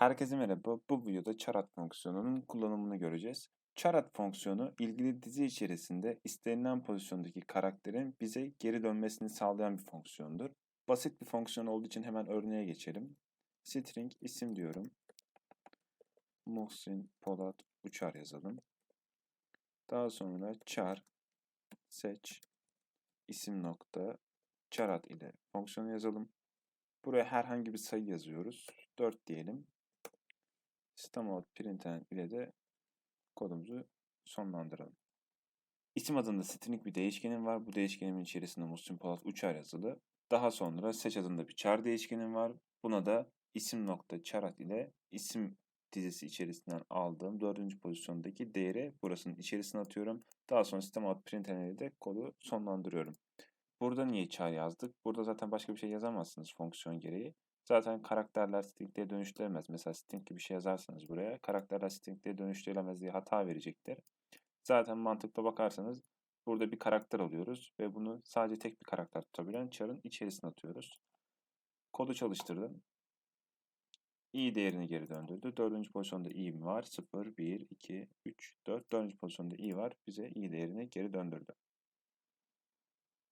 Herkese merhaba. Bu videoda charat fonksiyonunun kullanımını göreceğiz. Charat fonksiyonu ilgili dizi içerisinde istenilen pozisyondaki karakterin bize geri dönmesini sağlayan bir fonksiyondur. Basit bir fonksiyon olduğu için hemen örneğe geçelim. String isim diyorum. Muhsin Polat Uçar yazalım. Daha sonra char seç isim nokta charat ile fonksiyonu yazalım. Buraya herhangi bir sayı yazıyoruz. 4 diyelim. System out println ile de kodumuzu sonlandıralım. İsim adında string bir değişkenim var. Bu değişkenimin içerisinde Muhsin Polat Uçar yazılı. Daha sonra seç adında bir char değişkenim var. Buna da isim nokta charat ile isim dizisi içerisinden aldığım dördüncü pozisyondaki değeri burasının içerisine atıyorum. Daha sonra sistem out println ile de kodu sonlandırıyorum. Burada niye char yazdık? Burada zaten başka bir şey yazamazsınız fonksiyon gereği. Zaten karakterler stringlere dönüştüremez. Mesela string gibi bir şey yazarsanız buraya karakterler stringlere dönüştürülemez diye hata verecektir. Zaten mantıkla bakarsanız burada bir karakter alıyoruz ve bunu sadece tek bir karakter tutabilen char'ın içerisine atıyoruz. Kodu çalıştırdım. i değerini geri döndürdü. Dördüncü pozisyonda i var. 0, 1, 2, 3, 4. Dördüncü pozisyonda i var. Bize i değerini geri döndürdü.